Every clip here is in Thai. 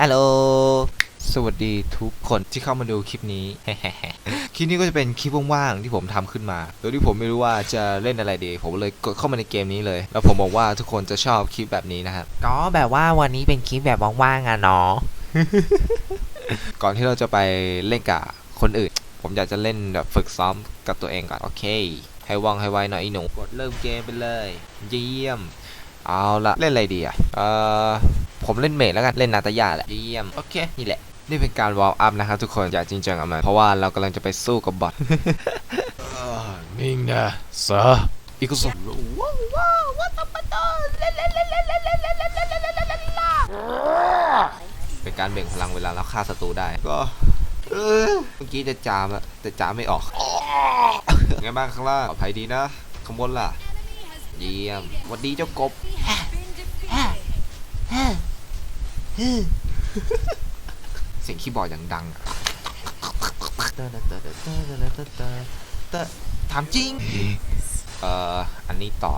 ฮัลโหล สวัสดีทุกคนที่เข้ามาดูคลิปนี้ คลิปนี้ก็จะเป็นคลิปว่างๆที่ผมทำขึ้นมา โดยที่ผมไม่รู้ว่าจะเล่นอะไรดี ผมเลยกดเข้ามาในเกมนี้เลย แล้วผมบอกว่าทุกคนจะชอบคลิปแบบนี้นะครับ ก็แบบว่าวันนี้เป็นคลิปแบบว่างๆอะเนาะ ก่อนที่เราจะไปเล่นกับคนอื่น ผมอยากจะเล่นแบบฝึกซ้อมกับตัวเองก่อน โอเค ให้ว่องให้ไวหน่อยไอีหนู กดเริ่มเกมไปเลย เยี่ยม เอาละเล่นอะไรดีอะ เอ่อ ผมเล่นเมดแล้วกัน เล่นนาตายาแหละ เยี่ยม โอเค นี่แหละ นี่เป็นการวอลอัพนะครับทุกคนอย่าจริงจังกับมันเพราะว่าเรากำลังจะไปสู้กับบอทนิ่งนะซะอีกสองเป็นการเบ่งพลังเวลาเราฆ่าศัตรูได้ก็เออเมื่อกี้จะจามอะแต่จามไม่ออกไงบ้างข้างล่างปลอดภัยดีนะข้างบนล่ะ เยี่ยมหวัดดีเจ้ากบ เสียงคีย์บอร์ดอย่างดังอะถามจริง เอ่อ อันนี้ต่อ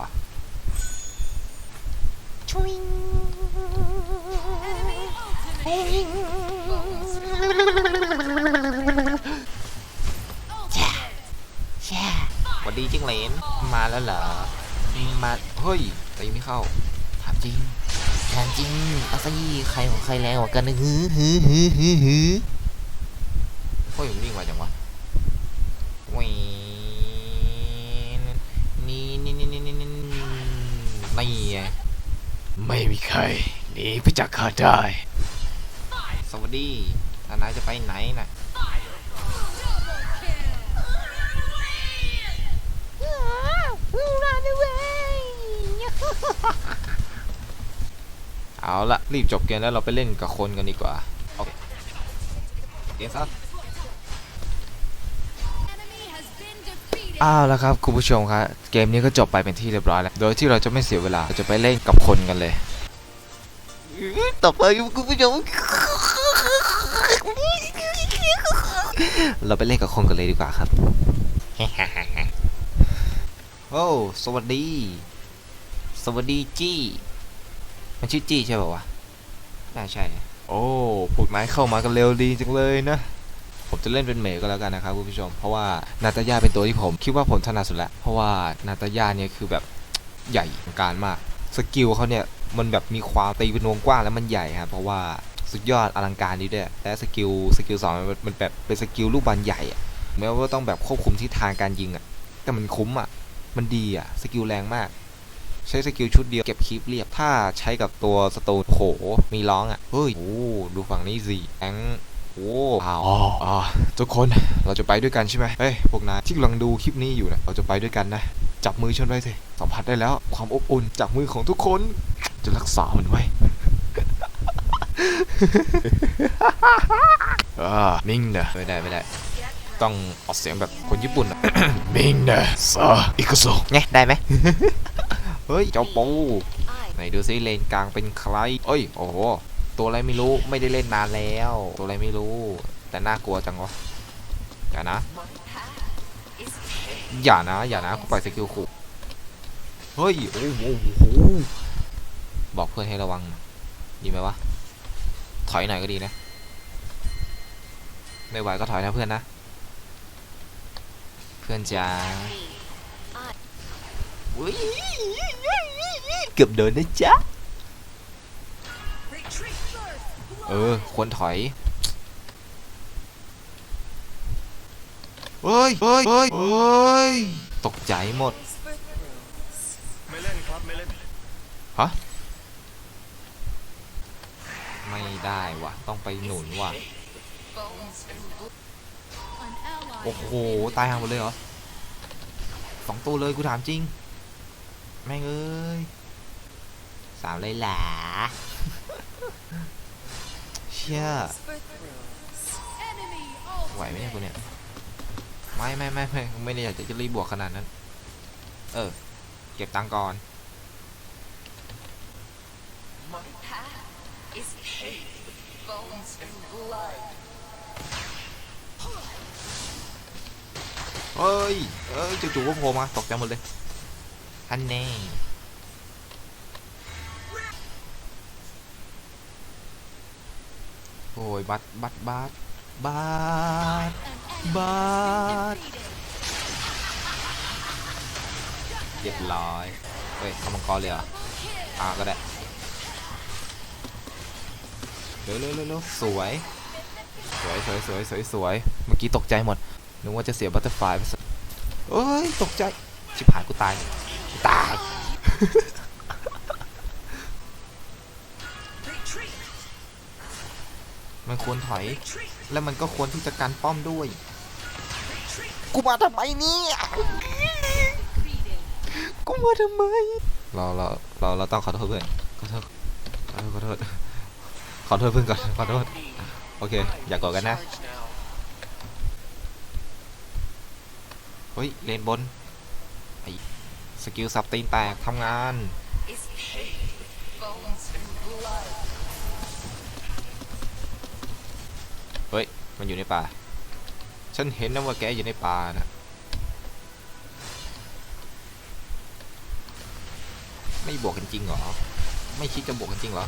หวัดดีจิ้งเหลน มาแล้วเหรอ มา เฮ้ย แต่ยังไม่เข้า ถามจริง ถามจริงอาซะยี่ใครของใครแรงกว่ากันฮือฮือฮือฮือฮือเฮ้ยมันวิ่งไวจังวะแหวนนี่นี่นี่นี่นี่นี่ไม่ไงไม่มีใครหนีไปจากข้าได้ สวัสดีท่านนายจะไปไหนน่ะ เอาละรีบจบเกมแล้วเราไปเล่นกับคนกันดีกว่า โอเคเกมซัอ้าวแล้วครับคุณผู้ชมครับเกมนี้ก็จบไปเป็นที่เรียบร้อยแล้ว โดยที่เราจะไม่เสียเวลาเราจะไปเล่นกับคนกันเลยต่อไปคุณผู้ชมเราไปเล่นกับคนกันเลยดีกว่าครับโอ้สวัสดี สวัสดีจี้ มันชื่อจี้ใช่ป่าวะน่าใช่ โอ้พวกนายเข้ามากันเร็วดีจังเลยนะ ผมจะเล่นเป็นเมย์ก็แล้วกันนะครับคุณผู้ชม เพราะว่านาตาย่าเป็นตัวที่ผมคิดว่าผมถนัดสุดละ เพราะว่านาตาย่าเนี่ยคือแบบใหญ่อลังการมาก สกิลเขาเนี่ยมันแบบมีความตีเป็นวงกว้างแล้วมันใหญ่ครับเพราะว่าสุดยอดอลังการดีด้วยและสกิลสกิลสองมันมันแบบเป็นสกิลลูกบอลใหญ่อะแม้ว่าต้องแบบควบคุมทิศทางการยิงอะแต่มันคุ้มอะมันดีอะสกิลแรงมาก ใช้สกิลชุดเดียวเก็บคลิปเรียบ ถ้าใช้กับตัวสโตนโหมีร้องอะเฮ้ย โอ้ ดูฝั่งนี้สิแองโอ้อ้าวอ๋ออ๋อทุกคนเราจะไปด้วยกันใช่ไหมเฮ้ย พวกนายที่กำลังดูคลิปนี้อยู่นะเราจะไปด้วยกันนะ จับมือฉันไว้สิสัมผัสได้แล้ว ความอบอุ่นจากมือของทุกคน จะรักษามันไว้อ่านิ่งนะไม่ได้ไม่ได้ ต้องออกเสียงแบบคนญี่ปุ่นอะนิ่งนะซะอิกโซไงได้ไหมเฮ้ย เจ้าปูไหนดูซิเลนกลางเป็นใคร เอ้ย โอ้โห ตัวอะไรไม่รู้ ไม่ได้เล่นนานแล้ว ตัวอะไรไม่รู้ แต่น่ากลัวจังวะ อย่านะ อย่านะ อย่านะกูปล่อยสกิลขู่เฮ้ย โอ้โห บอกเพื่อนให้ระวัง ดีไหมวะ ถอยหน่อยก็ดีนะ ไม่ไหวก็ถอยนะเพื่อนนะ เพื่อนจ้า เกือบโดนนะจ๊ะ เออ ควรถอยเฮ้ยเฮ้ยเฮ้ยเฮ้ย ตกใจหมด ไม่เล่นครับ ไม่เล่น ฮะ ไม่ได้วะต้องไปหนุนว่ะ โอ้โห ตายห่างหมดเลยเหรอสองตัวเลยกูถามจริง แม่งเอ้ยสามเลยหล่ะเชี่ยไหวไหมเนี่ยกูเนี่ย ไม่ไม่ไม่ไม่ไม่ได้อยากจะรีบบวกขนาดนั้น เออ เก็บตังค์ก่อนเฮ้ยเอ้ยจู่ๆก็โผล่มาตกใจหมดเลย ฮันแน่โอ้ยบัตบัตบัตบัตบัตเรียบร้อยเฮ้ยทำมังกรเลยเหรออ่าก็ได้เร็วเร็วเร็วเร็วสวย สวยสวยสวยสวยสวย เมื่อกี้ตกใจหมดนึกว่าจะเสียบัตเตอร์ไฟไปสักเอ้ย ตกใจ ชิบหายกูตายกูตาย มันควรถอย แล้วมันก็ควรที่จะกันป้อมด้วย กูมาทำไมเนี่ยกูมาทำไม เราเราเราเราต้องขอโทษเพื่อนขอโทษขอโทษขอโทษขอโทษเพื่อนก่อนขอโทษโอเค อย่ากดกันนะเฮ้ยเลนบนไอ สกิลสับตีนแตกทำงาน เฮ้ย มันอยู่ในป่า ฉันเห็นนะว่าแกอยู่ในป่านะไม่บวกกันจริงเหรอ ไม่คิดจะบวกกันจริงเหรอ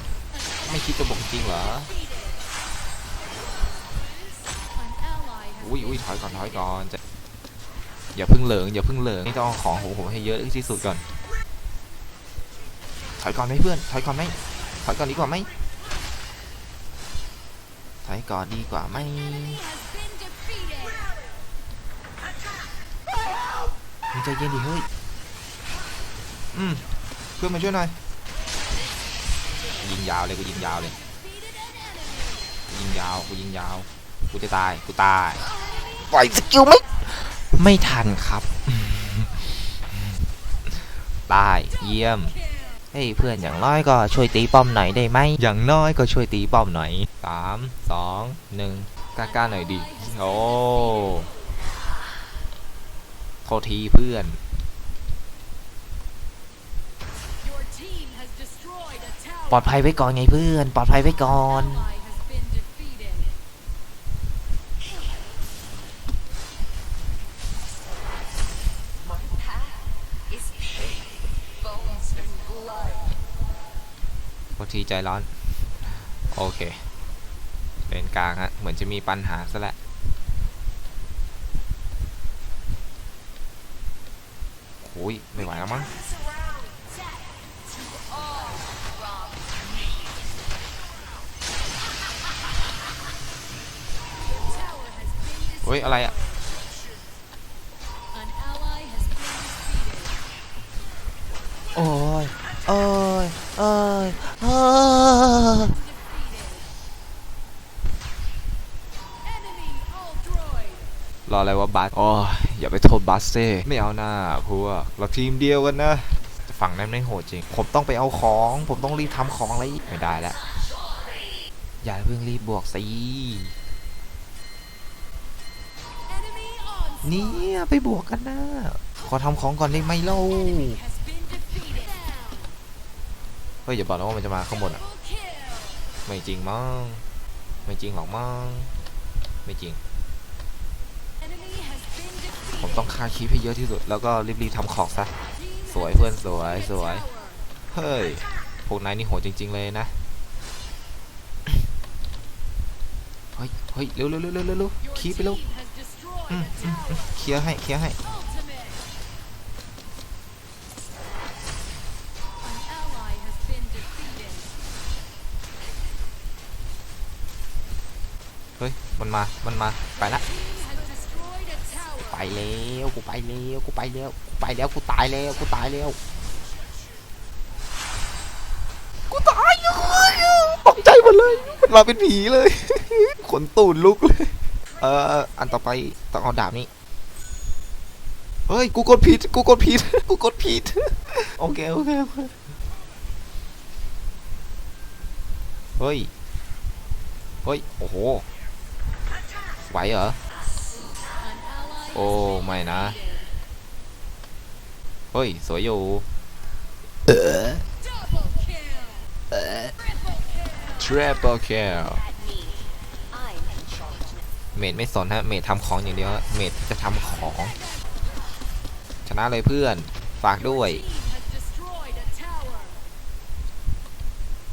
ไม่คิดจะบวกกันจริงเหรอ อุ้ยอุ้ยถอยก่อนถอยก่อนจะ อย่าพึ่งเหลิงอย่าพึ่งเหลิงนี่ต้องเอาของของผมให้เยอะที่สุดก่อน ถอยก่อนไหมเพื่อน ถอยก่อนไหมถอยก่อนดีกว่าไหมถอยก่อนดีกว่าไหมมึงใจเย็นดิเฮ้ย อืม เพื่อนมาช่วยหน่อย ยิงยาวเลยกูยิงยาวเลย ยิงยาว กูยิงยาว กูจะตาย กูตาย ปล่อยสกิลไม่ ไม่ทันครับตายเยี่ยม เฮ้ยเพื่อนอย่างน้อยก็ช่วยตีป้อมหน่อยได้ไหม อย่างน้อยก็ช่วยตีป้อมหน่อยสามสองหนึ่งกล้าๆหน่อยดิ โอ้โทษทีเพื่อน ปลอดภัยไว้ก่อนไงเพื่อน ปลอดภัยไว้ก่อน ษทีใจร้อน โอเคเลนกลางฮะเหมือนจะมีปัญหาซะและ้วโอ้ยไม่ไหวแล้วมั้งเฮ้ย อะไรอะ รออะไรวะบัสอ้ยอย่าไปโทษบัสเซ่ไม่เอาหน้าพวกเราทีมเดียวกันนะฝั่งนั้นไม่โหดจริง ผมต้องไปเอาของ ผมต้องรีบทำของอะไรไม่ได้แล้วอย่าเพิ่งรีบบวกสิเนี่ยไปบวกกันนะขอทำของก่อนได้ไหมเล่าเฮ้ยอย่าบอกนะว่ามันจะมาข้างบนอะ ไม่จริงมั้งไม่จริงหรอกมั้งไม่จริง ต้องฆ่าคีให้เยอะที่สุด แล้วก็รีบๆทำของซะ สวยเพื่อนสวยสวย เฮ้ย พวกนายนี่โหดจริง ๆ เลยนะ เฮ้ยเฮ้ยเร็วเร็วเร็วเร็วเร็วคีปไปเร็วเคลียร์ให้เคลียร์ให้เฮ้ย มันมา มันมา ไปละ ไปแล้วกูไปแล้วกูไปแล้วกูไปแล้วกูตายแล้วกูตายแล้วกูตายเลยตกใจหมดเลยมันมาเป็นผีเลย ขนตูดลุกเลยเอออันต่อไปต้องเอาดาบนี้เฮ้ยกูกดผิดกูกดผิดกูกดผิดโอเคโอเคโอเคเฮ้ยเฮ้ยโอ้โหไหวเหรอ โอ้ไม่นะ เฮ้ย สวยอยู่ Triple kill เมดไม่สนฮะ เมดทำของอย่างเดียว เมดจะทำของ ชนะเลยเพื่อน ฝากด้วย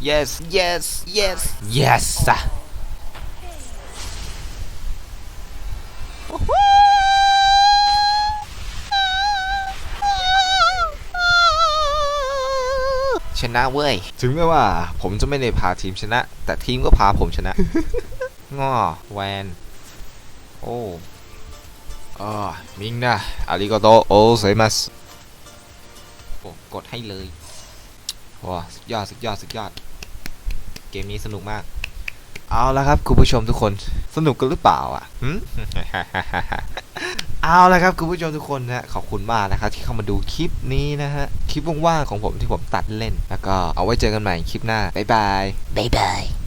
yes yes yes yes นะเว้ย ถึงแม้ว่าผมจะไม่ได้พาทีมชนะ แต่ทีมก็พาผมชนะ ง้อแวน โอ้อ่ามิงนะอาริโกโตโอเซมัสโอ้กดให้เลยว้าสุดยอด สุดยอด สุดยอด เกมนี้สนุกมาก เอาละครับ คุณผู้ชมทุกคน สนุกกันหรือเปล่าอะหึ เอาละครับคุณผู้ชมทุกคนนะฮะขอบคุณมากนะครับที่เข้ามาดูคลิปนี้นะฮะคลิปว่างๆของผมที่ผมตัดเล่น แล้วก็เอาไว้เจอกันใหม่คลิปหน้าบ๊ายบายบ๊ายบาย